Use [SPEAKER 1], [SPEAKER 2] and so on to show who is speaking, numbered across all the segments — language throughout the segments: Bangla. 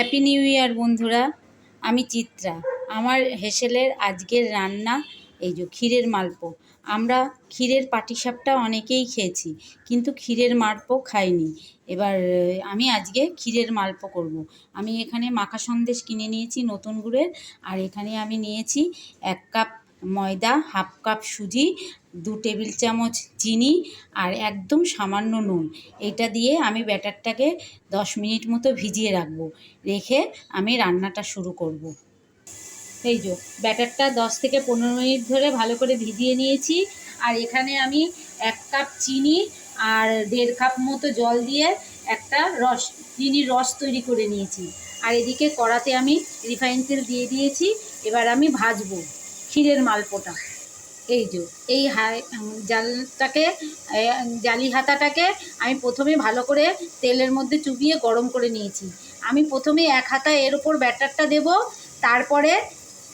[SPEAKER 1] হ্যাপি নিউ ইয়ার বন্ধুরা। আমি চিত্রা। আমার হেসেলের আজকের রান্না এই যে ক্ষীরের মালপো। আমরা ক্ষীরের পাটিসাপটা অনেকেই খেয়েছি, কিন্তু ক্ষীরের মালপো খাইনি। এবার, আমি আজকে ক্ষীরের মালপো করব। আমি এখানে মাখা সন্দেশ কিনে নিয়েছি নতুন গুড়ের, আর এখানে আমি নিয়েছি এক কাপ ময়দা, হাফ কাপ সুজি দু টেবিল চামচ চিনি আর একদম সামান্য নুন। এটা দিয়ে আমি ব্যাটারটাকে দশ মিনিট মতো ভিজিয়ে রাখব। রেখে আমি রান্নাটা শুরু করব। এই যে, ব্যাটারটা দশ থেকে পনেরো মিনিট ধরে ভালো করে ভিজিয়ে নিয়েছি। আর এখানে আমি এক কাপ চিনি আর দেড় কাপ মতো জল দিয়ে একটা রস, চিনির রস তৈরি করে নিয়েছি। আর এদিকে কড়াতে আমি রিফাইন তেল দিয়ে দিয়েছি। এবার আমি ভাজবো ক্ষীরের মালপোটা। এই যে, এই জালটাকে জালি হাতাটাকে আমি প্রথমে ভালো করে তেলের মধ্যে চুবিয়ে গরম করে নিয়েছি। আমি প্রথমে এক হাতা এর ওপর ব্যাটারটা দেব, তারপরে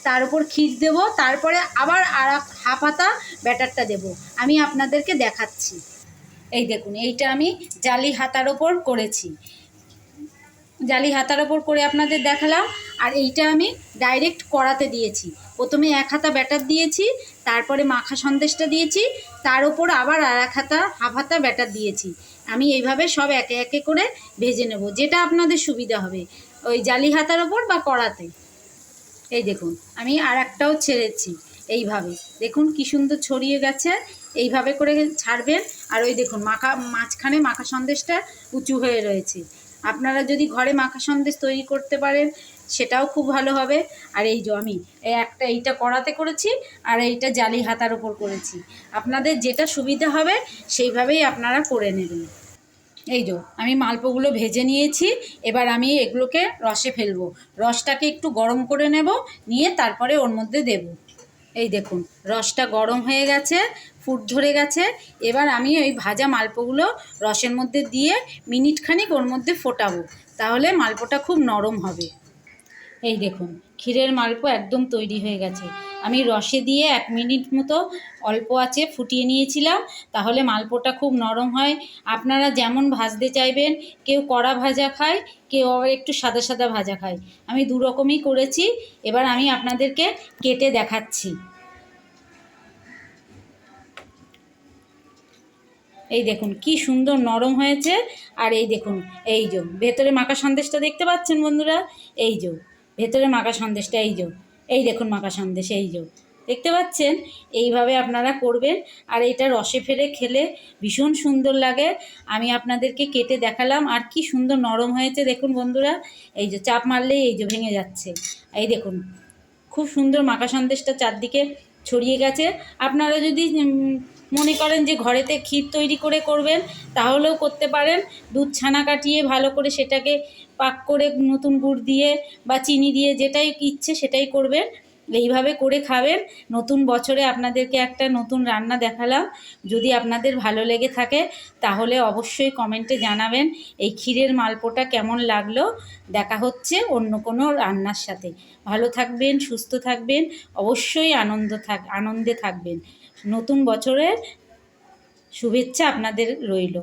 [SPEAKER 1] তার উপর ক্ষীর দেব, তারপরে আবার আর হাফ হাতা ব্যাটারটা দেব। আমি আপনাদেরকে দেখাচ্ছি। এই দেখুন, এইটা আমি জালি হাতার ওপর করেছি। জালি হাতার ওপর করে আপনাদের দেখালাম, আর এইটা আমি ডাইরেক্ট কড়াতে দিয়েছি। প্রথমে এক হাতা ব্যাটার দিয়েছি, তারপরে মাখা সন্দেশটা দিয়েছি, তার ওপর আবার আর এক হাতা, হাফ হাতা ব্যাটার দিয়েছি। আমি এইভাবে সব একে একে করে ভেজে নেব, যেটা আপনাদের সুবিধা হবে, ওই জালি হাতার ওপর বা কড়াতে। এই দেখুন, আমি আর একটাও ছেড়েছি এইভাবে। দেখুন কি সুন্দর ছড়িয়ে গেছে, এইভাবে করে ছাড়বেন। আর ওই দেখুন, মাখা, মাঝখানে মাখা সন্দেশটা উঁচু হয়ে রয়েছে। আপনারা যদি ঘরে মাখা সন্দেশ তৈরি করতে পারেন সেটাও খুব ভালো হবে। আর এই যে আমি একটা এইটা কড়াতে করেছি, আর এইটা জালি হাতার ওপর করেছি। আপনাদের যেটা সুবিধা হবে, সেইভাবেই আপনারা করে নেবেন। এই যো, আমি মালপোগুলো ভেজে নিয়েছি, এবার আমি এগুলোকে রসে ফেলব। রসটাকে একটু গরম করে নেব, নিয়ে তারপরে ওর মধ্যে দেব। এই দেখুন, রসটা গরম হয়ে গেছে, ফুট ধরে গেছে। এবার আমি ওই ভাজা মালপোগুলো রসের মধ্যে দিয়ে মিনিট খানিক ওর মধ্যে ফোটাবো। তাহলে মালপোটা খুব নরম হবে। এই দেখুন, ক্ষীরের মালপো একদম তৈরি হয়ে গেছে। আমি রসে দিয়ে এক মিনিট মতো অল্প আছে ফুটিয়ে নিয়েছিলাম, তাহলে মালপোটা খুব নরম হয়। আপনারা যেমন ভাজতে চাইবেন, কেউ কড়া ভাজা খায়, কেউ আবার একটু সাদা সাদা ভাজা খায়। আমি দু রকমই করেছি, এবার আমি আপনাদেরকে কেটে দেখাচ্ছি। এই দেখুন, কি সুন্দর নরম হয়েছে। আর এই দেখুন, এই যে, ভেতরে মাখা সন্দেশটা দেখতে পাচ্ছেন বন্ধুরা? এই যে ভেতরে মাখা সন্দেশটা এই যে, এই দেখুন মাখা সন্দেশ, এই যে। দেখতে পাচ্ছেন? এইভাবে আপনারা করবেন। আর এটা রসে ফেলে খেলে ভীষণ সুন্দর লাগে। আমি আপনাদেরকে কেটে দেখালাম আর কি সুন্দর নরম হয়েছে। দেখুন বন্ধুরা, এই যে চাপ মারলেই এই যে ভেঙে যাচ্ছে। এই দেখুন, খুব সুন্দর মাখা সন্দেশটা চারদিকে ছড়িয়ে গেছে। আপনারা যদি মনে করেন যে ঘরেতে ক্ষীর তৈরি করে করবেন, তাহলেও করতে পারেন। দুধ ছানা কাটিয়ে ভালো করে সেটাকে পাক করে নতুন গুড় দিয়ে বা চিনি দিয়ে যেটাই ইচ্ছে সেটাই করবেন। এইভাবে করে খাবেন। নতুন বছরে আপনাদেরকে একটা নতুন রান্না দেখালাম। যদি আপনাদের ভালো লেগে থাকে, তাহলে অবশ্যই কমেন্টে জানাবেন এই ক্ষীরের মালপোটা কেমন লাগল। দেখা হচ্ছে অন্য কোনো রান্নার সাথে। ভালো থাকবেন, সুস্থ থাকবেন, অবশ্যই আনন্দ থাক, আনন্দে থাকবেন। নতুন বছরের শুভেচ্ছা আপনাদের রইল।